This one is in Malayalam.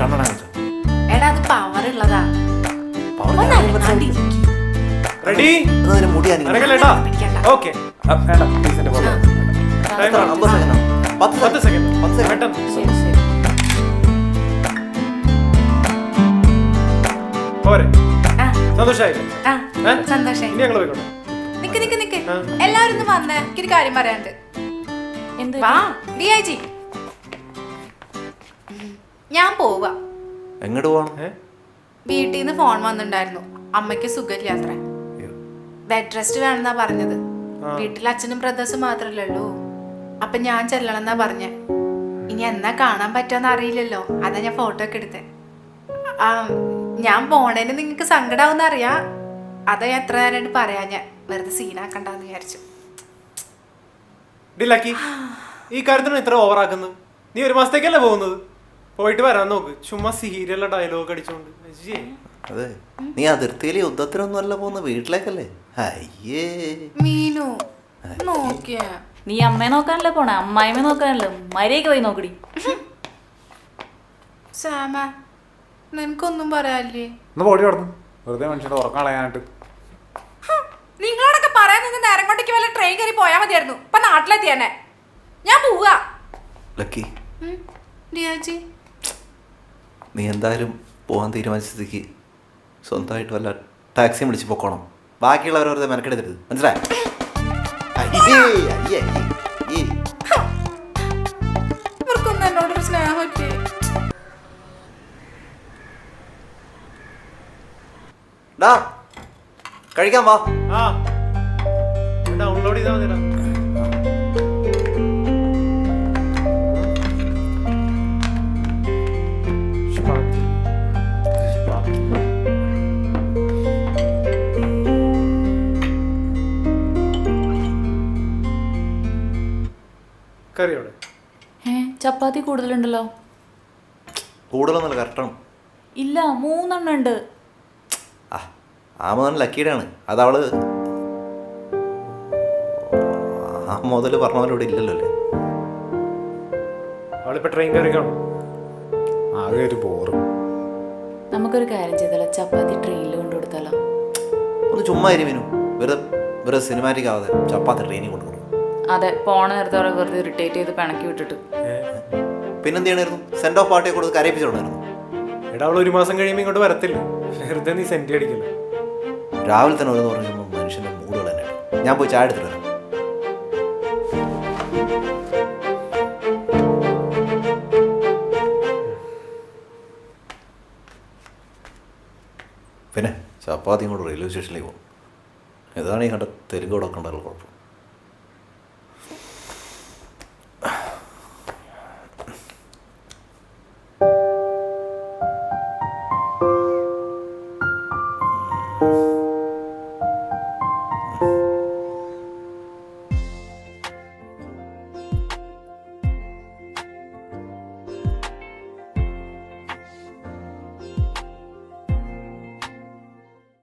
കണ്ണട എടാ അത് പവർ ഉള്ളതാ. റെഡി. ഓക്കെ? പത്ത് സെക്കൻഡ്. പത്ത് സെക്കൻഡ്. പെട്ടെന്ന്. പോരെ. എല്ലാവരും വന്നേ എനിക്കൊരു കാര്യം പറയാനുണ്ട്. എന്ത്? വാ ഡിഐജി ഞാൻ പോവുക. എങ്ങോട്ട് പോകണം ഏ? വീട്ടിൽ നിന്ന് ഫോൺ വന്നിട്ടുണ്ടായിരുന്നു അമ്മയ്ക്ക് സുഖമില്ലാത്രേ ബെഡ് റെസ്റ്റ് വേണമെന്നാ പറഞ്ഞത്. വീട്ടിൽ അച്ഛനും ബ്രദേഴ്സും മാത്രല്ലേ ഉള്ളൂ അപ്പൊ ഞാൻ ചെല്ലണമെന്നാ പറഞ്ഞ. ഇനി എന്നാ കാണാൻ പറ്റുമെന്ന് അറിയില്ലല്ലോ. അതാ ഞാൻ ഫോട്ടോ ഒക്കെ എടുത്തേ. ആ ഞാൻ പോണേന് നിങ്ങക്ക് സങ്കടാവുന്ന അറിയാ. അതാ ഞാൻ എത്ര നേരമായിട്ട് പറയാ ഞാൻ. വെറുതെ സീനാക്കണ്ടെന്ന് വിചാരിച്ചു. ഈ കാര്യത്തിന് ഇത്ര ഓവറാക്കുന്നത് നീ ഒരു മാസത്തേക്കല്ലേ പോകുന്നത്? പോയിട്ട് വരാൻ നോക്ക്. ചുമ്മാ സീരിയലിലെ ഡയലോഗ് അടിച്ചോണ്ട്. അതെ. നീ അതിർത്തിയിൽ യുദ്ധത്തിനൊന്നും അല്ല പോകുന്ന വീട്ടിലേക്കല്ലേ? അയ്യേ. മീനു നോക്കിയേ. നീ അമ്മയെ നോക്കാനല്ലേ പോണേ? അമ്മായിമ്മ നോക്കാനല്ലേ? മര്യാദയ്ക്ക് പോയി നോക്കടി സാമ നിനക്കൊന്നും പറയാല്ലേ ഒന്ന് പൊടി കടന്നു വെറുതെ മനുഷ്യന്റെ ഉറക്കം കളയാനായിട്ട്. നിങ്ങളോടൊക്കെ പറയാൻ നിന്ന് നേരം കൊണ്ടേക്ക് വല്ല ട്രെയിൻ കയറി പോയാൽ മതിയായിരുന്നു. ഇപ്പൊ നാട്ടിലെത്തിയെന്നെ ഞാൻ പോവാ. ലക്കി. ഡിയാജി. നീ എന്തായാലും പോകാൻ തീരുമാനിച്ച സ്ഥിതിക്ക് സ്വന്തമായിട്ട് വല്ല ടാക്സിയും വിളിച്ച് പൊക്കോണം. ബാക്കിയുള്ളവർ വെറുതെ മെനക്കെടുത്തരുത് മനസ്സിലായി? കഴിക്കാൻ വാ. ആ. ഡൗൺലോഡ് ചെയ്താൽ മതിടാ കറിയോടെ? ഏ ചപ്പാത്തി കൂടുതലുണ്ടല്ലോ. കൂടുതലൊന്നുമല്ല കറക്റ്റാണ് ഇല്ല മൂന്നെണ്ണം ഉണ്ട് ആ ആ മുതൽ ലക്കിയുടെ ആണ് അതവൾ ആ മുതൽ പറഞ്ഞ പോലെ ഇവിടെ ഇല്ലല്ലോ അല്ലേ? അവളിപ്പോ ട്രെയിൻ കയറി കാണും. ആകെ ഒരു ബോറും നമുക്കൊരു കാര്യം ചെയ്താലോ ചപ്പാത്തി ട്രെയിനിൽ കൊണ്ടു കൊടുത്താലോ? ഒന്ന് ചുമ്മാ ഇരുമിനു വെറുതെ വെറുതെ സിനിമാറ്റിക് ആവാതെ ചപ്പാത്തി ട്രെയിനിൽ കൊണ്ടുപോകും അതെ പോണ നേരത്തെ വെറുതെ ഇറിറ്റേറ്റ് ചെയ്ത് പിണക്കി വിട്ടിട്ട്. പിന്നെന്ത് ചെയ്യണമായിരുന്നു സെൻഡ് ഓഫ് പാർട്ടിയെ കൊടുത്ത് കരയിപ്പിച്ചോണ്ടായിരുന്നു. എടാ അവൾ ഒരു മാസം കഴിയുമ്പോൾ ഇങ്ങോട്ട് വരത്തില്ല. വെറുതെ നീ സെന്റ് അടിക്കില്ല. രാവിലെ തന്നെ ഒരു പറയുമ്പോൾ മനുഷ്യന്റെ മൂടുകൾ തന്നെ ഞാൻ പോയി ചായ എടുത്തിട്ട് വരാം. പിന്നെ ചപ്പാത്തിയും കൂടെ റെയിൽവേ സ്റ്റേഷനിലേക്ക് പോകും ഇതാണ് ഈ കണ്ട തെലുങ്ക് ഉണ്ടായുള്ള കുഴപ്പം.